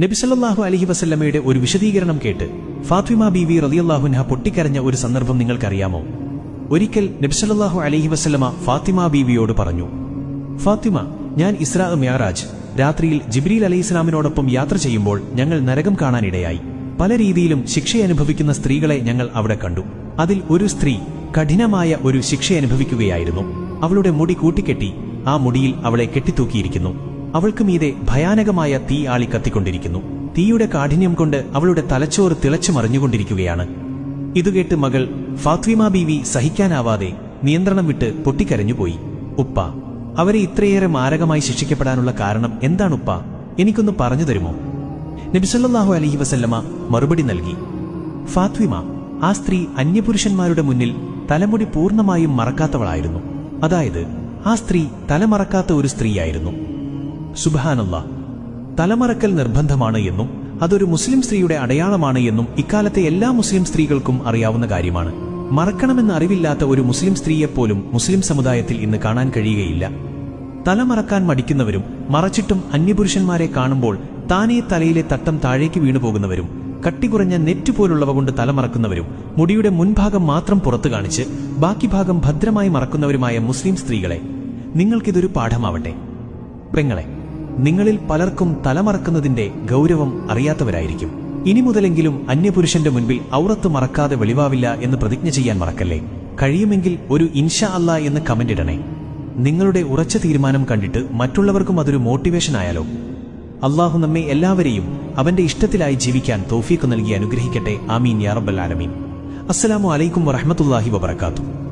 നബിസല്ലാഹു അലഹി വസല്ലമ്മയുടെ ഒരു വിശദീകരണം കേട്ട് ഫാത്വിമ ബീവി റതിയല്ലാഹുൻഹ പൊട്ടിക്കരഞ്ഞ ഒരു സന്ദർഭം നിങ്ങൾക്കറിയാമോ? ഒരിക്കൽ നബിസല്ലാഹു അലഹി വസല്ലമ ഫാത്തിമ ബീവിയോട് പറഞ്ഞു ഫാത്തിമ ഞാൻ ഇസ്രാ മ്യാറാജ്. രാത്രിയിൽ ജിബ്രീൽ അലൈഹി ഇസ്ലാമിനോടൊപ്പം യാത്ര ചെയ്യുമ്പോൾ ഞങ്ങൾ നരകം കാണാനിടയായി. പല രീതിയിലും ശിക്ഷയനുഭവിക്കുന്ന സ്ത്രീകളെ ഞങ്ങൾ അവിടെ കണ്ടു. അതിൽ ഒരു സ്ത്രീ കഠിനമായ ഒരു ശിക്ഷയനുഭവിക്കുകയായിരുന്നു. അവളുടെ മുടി കൂട്ടിക്കെട്ടി ആ മുടിയിൽ അവളെ കെട്ടിത്തൂക്കിയിരിക്കുന്നു. അവൾക്ക് മീതെ ഭയാനകമായ തീ ആളി കത്തിക്കൊണ്ടിരിക്കുന്നു. തീയുടെ കാഠിന്യം കൊണ്ട് അവളുടെ തലച്ചോറ് തിളച്ചു മറിഞ്ഞുകൊണ്ടിരിക്കുകയാണ്. ഇതുകേട്ട് മകൾ ഫാത്വിമ ബീവി സഹിക്കാനാവാതെ നിയന്ത്രണം വിട്ട് പൊട്ടിക്കരഞ്ഞുപോയി. ഉപ്പ അവരെ ഇത്രയേറെ മാരകമായി ശിക്ഷിക്കപ്പെടാനുള്ള കാരണം എന്താണ് ഉപ്പ? എനിക്കൊന്ന് പറഞ്ഞു തരുമോ? നബിസല്ലാഹു അലഹി വസല്ലമ മറുപടി നൽകി. ഫാത്വിമ ആ സ്ത്രീ അന്യപുരുഷന്മാരുടെ മുന്നിൽ തലമുടി പൂർണമായും മറക്കാത്തവളായിരുന്നു. അതായത് ആ സ്ത്രീ തലമറക്കാത്ത ഒരു സ്ത്രീയായിരുന്നു. സുബഹാനല്ല. തലമറക്കൽ നിർബന്ധമാണ് എന്നും അതൊരു മുസ്ലിം സ്ത്രീയുടെ അടയാളമാണ് എന്നും ഇക്കാലത്തെ എല്ലാ മുസ്ലിം സ്ത്രീകൾക്കും അറിയാവുന്ന കാര്യമാണ്. മറക്കണമെന്ന് അറിവില്ലാത്ത ഒരു മുസ്ലിം സ്ത്രീയെപ്പോലും മുസ്ലിം സമുദായത്തിൽ ഇന്ന് കാണാൻ കഴിയുകയില്ല. തലമറക്കാൻ മടിക്കുന്നവരും മറച്ചിട്ടും അന്യപുരുഷന്മാരെ കാണുമ്പോൾ താനേ തലയിലെ തട്ടം താഴേക്ക് വീണുപോകുന്നവരും കട്ടികുറഞ്ഞ നെറ്റ് പോലുള്ളവ കൊണ്ട് തലമറക്കുന്നവരും മുടിയുടെ മുൻഭാഗം മാത്രം പുറത്തു കാണിച്ച് ബാക്കി ഭാഗം ഭദ്രമായി മറക്കുന്നവരുമായ മുസ്ലിം സ്ത്രീകളെ നിങ്ങൾക്കിതൊരു പാഠമാവട്ടെ. പെങ്ങളെ നിങ്ങളിൽ പലർക്കും തലമറക്കുന്നതിന്റെ ഗൗരവം അറിയാത്തവരായിരിക്കും. ഇനി മുതലെങ്കിലും അന്യപുരുഷന്റെ മുൻപിൽ ഔറത്ത് മറക്കാതെ വെളിവാവില്ല എന്ന് പ്രതിജ്ഞ ചെയ്യാൻ മറക്കല്ലേ? കഴിയുമെങ്കിൽ ഒരു ഇൻഷാ അല്ല എന്ന് കമന്റ് ഇടണേ. നിങ്ങളുടെ ഉറച്ച തീരുമാനം കണ്ടിട്ട് മറ്റുള്ളവർക്കും അതൊരു മോട്ടിവേഷൻ ആയാലോ? അള്ളാഹു നമ്മെ എല്ലാവരെയും അവന്റെ ഇഷ്ടത്തിലായി ജീവിക്കാൻ തോഫീക്ക് നൽകി അനുഗ്രഹിക്കട്ടെ. ആമീൻ യാ റബ്ബൽ ആലമീൻ. അസ്സലാമു അലൈക്കും വറഹ്മത്തുള്ളാഹി വബറകാതുഹു.